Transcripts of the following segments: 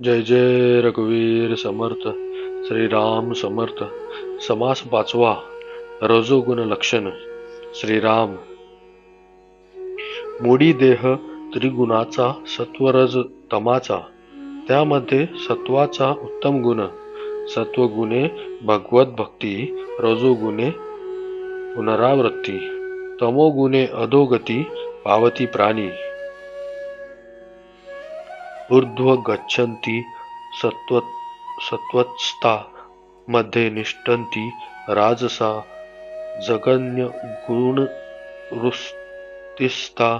जय जय रघुवीर समर्थ श्रीराम समर्थ समास पाचवा रजोगुण लक्षण श्रीराम. मुडी देह त्रिगुणाचा सत्वरज तमाचा त्यामध्ये सत्वाचा उत्तम गुण सत्वगुणे भगवत भक्ती रजोगुणे पुनरावृत्ती तमोगुणे अधोगती पावती प्राणी. ऊर्ध्व गच्छन्ति सत्व सत्वत्स्था मध्ये निष्ठन्ति राजसा जगन्य गुण वृत्तिस्था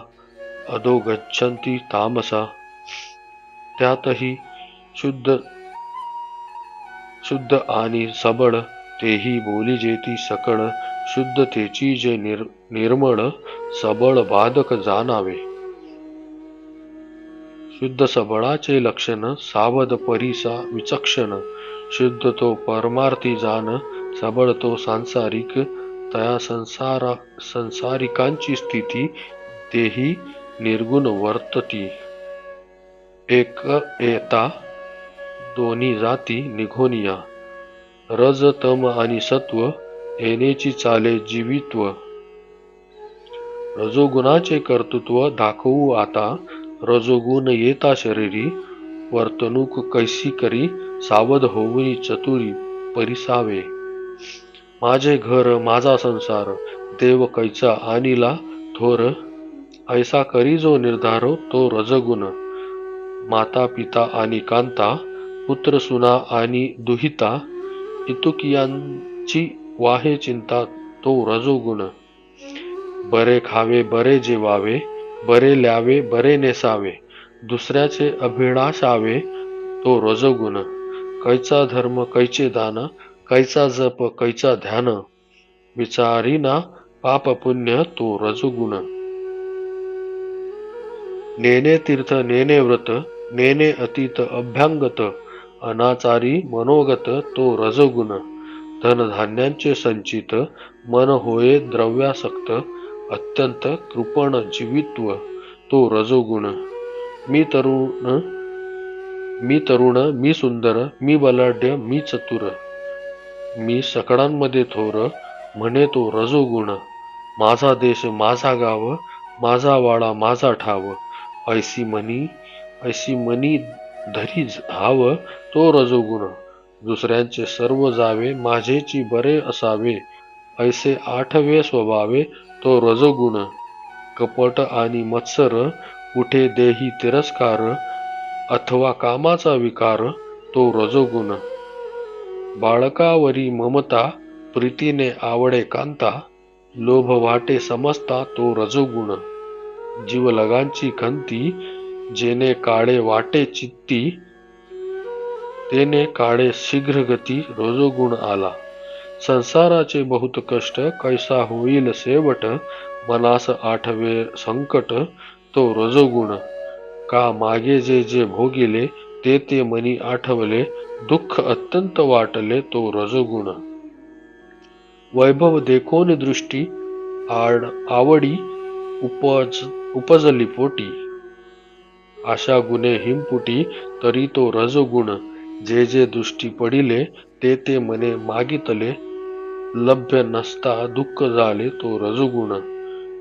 अधो गच्छन्ति तामसा। त्यातही शुद्ध शुद्ध आणि सबळ तेही बोली जेती सकळ शुद्धतेची जे निर निर्मळ सबळ बाधक जाणावे शुद्ध सबळाचे लक्षण सावध परीसा विचक्षण. शुद्ध तो परमार्थी जाण सबळ तो सांसारिक. तया संसारा संसारिकांची स्थिती तेही निर्गुण वर्तती. एक एता दोन्ही जाती निघोनिया. रज तम आणि सत्व येण्याची चाले जीवित्व. रजोगुणाचे कर्तृत्व दाखवू आता रजोगुण येता शरीरी वर्तणूक कैसी करी सावध होऊनी चतुरी परिसावे. माझे घर माझा संसार देव कैचा आणिला थोर ऐसा करी जो निर्धारो तो रजगुण. माता पिता आणि कांता पुत्र सुना आणि दुहिता इतुकियांची वाहे चिंता तो रजोगुण. बरे खावे बरे जेवावे बरे ल्यावे बरे नेसावे दुसऱ्याचे अभिनाशावे तो रजोगुण. कैचा धर्म कैचे दान कैचा जप कैचा ध्यान विचारीना पाप पुण्य तो रजोगुण. नेने तीर्थ नेने व्रत नेने अतीत अभ्यांगत अनाचारी मनोगत तो रजोगुण. धनधान्यांचे संचित मन होये द्रव्यासक्त अत्यंत कृपण जीवित्व तो रजोगुण. मी तरुण मी तरुण मी सुंदर मी बलाढ्य मी चतुर. मी सकळांमध्ये थोर म्हणे तो रजोगुण. माझा देश माझा गाव माझा वाडा माझा ठाव. ऐसी मनी ऐसी मनी धरी हाव तो रजोगुण. दुसऱ्यांचे सर्व जावे माझेची बरे असावे. ऐसे आठवे स्वभावे तो रजोगुण कपट आणि मत्सर कुठे देही तिरस्कार अथवा कामाचा विकार तो रजोगुण. बाळकावरी ममता प्रीतीने आवडे कांता लोभ वाटे समजता तो रजोगुण. जीवलगांची खंती जेने काळे वाटे चित्ती तेने काळे शीघ्रगती रजोगुण आला. संसाराचे बहुत कष्ट कैसा होईल सेवट मनास आठवे संकट तो रजोगुण. का मागे जे जे भोगिले ते ते मनी आठवले दुःख अत्यंत वाटले तो रजोगुण. वैभव देखोन दृष्टी आड आवडी उपज उपजली पोटी. आशा गुणे हिमपुटी तरी तो रजोगुण. जे जे दृष्टी पडिले ते ते मने मागितले लभ्य नसता दुःख झाले तो रजोगुण.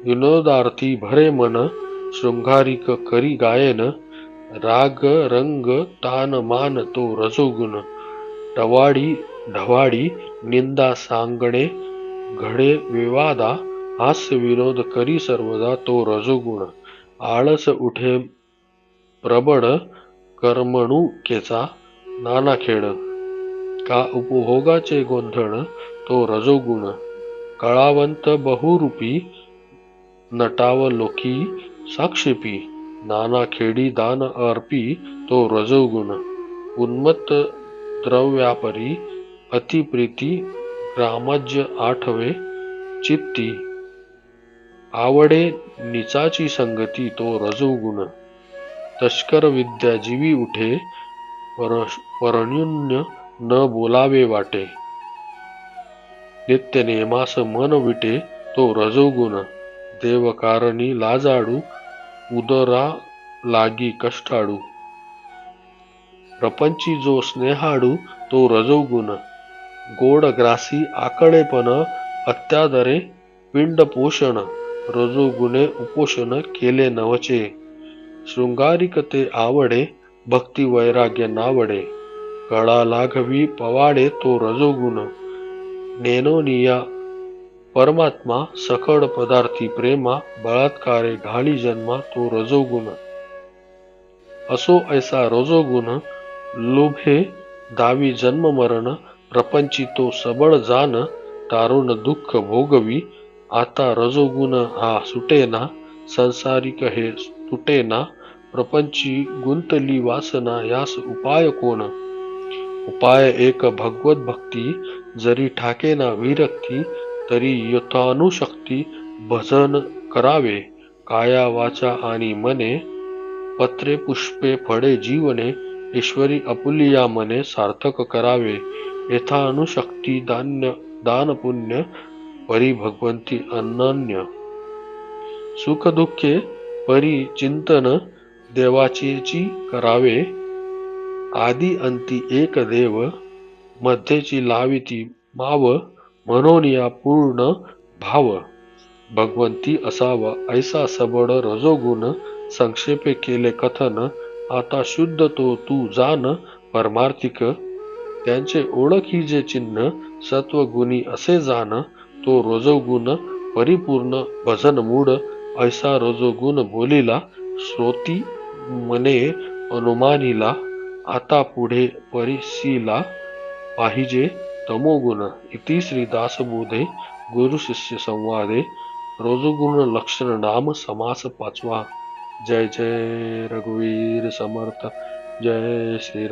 विनोदार्थी भरे मन शृंगारिक करी गायन. राग रंग तान मान तो रजोगुण. टवाडी ढवाडी निंदा सांगणे. घडे विवादा हास्य विनोद करी सर्वदा तो रजोगुण. आळस उठे प्रबळ करमणुकेचा नानाखेड का उपभोगाचे गोंधळ तो रजोगुण कळावंत बहुरूपी नटावलोकी साक्षेपी नाना खेडी दान अर्पी तो रजोगुण उन्मत्त द्रव्यापरी अतिप्रीती ग्रामज्य आठवे चित्ती आवडे निचाची संगती तो रजोगुण तस्कर विद्या जीवी उठे परण्युन्य न बोलावे वाटे. नित्य नेमास मन विटे तो रजोगुण. देवकारणी लाजाडू उदरा लागी कष्टाडू. प्रपंची जो स्नेहाडू तो रजोगुण. गोड ग्रासी आकडेपण अत्यादरे पिंड पोषण. रजोगुणे उपोषण केले नवचे. शृंगारिक ते आवडे भक्ती वैराग्य नावडे. कळा लाघवी पवाडे तो रजोगुण. नेनोनिया परमात्मा सकड पदार्थी प्रेमा बळात्कारे घाली जन्मा तो रजोगुण असो ऐसा रजोगुण लोभे दावी जन्म मरण प्रपंची तो सबळ जान तारुण दुःख भोगवी आता रजोगुण हा सुटेना संसारिक हे तुटेना प्रपंची गुंतली वासना यास उपाय कोण? उपाय एक भगवत भक्ती जरी ठाकेना विरक्ती तरी यथानुशक्ती भजन करावे. काया वाचा आणि मने पत्रे पुष्पे फळे जीवने ईश्वरी अपुलिया मने सार्थक करावे. यथानुशक्ती दान्य दान पुण्य परी भगवंती अनन्य सुख दुःखे परी चिंतन देवाचेची करावे. आदी अंती एक देव मध्येची लाविती माव म्हणून या पूर्ण भाव. भगवंती असावा ऐसा सबड रजोगुण संक्षेपे केले कथन आता शुद्ध तो तू जान परमार्थिक. त्यांचे ओळखी जे चिन्ह सत्वगुणी असे जाण तो रजोगुण परिपूर्ण भजन मूड ऐसा रजोगुण बोलिला श्रोती मने अनुमानिला. आता पुढे परिसीला पाहिजे तमोगुण. इति श्री दासबोधे गुरु शिष्य संवादे. रजोगुण लक्षण नाम समास पाचवा. जय जय रघुवीर समर्थ. जय श्री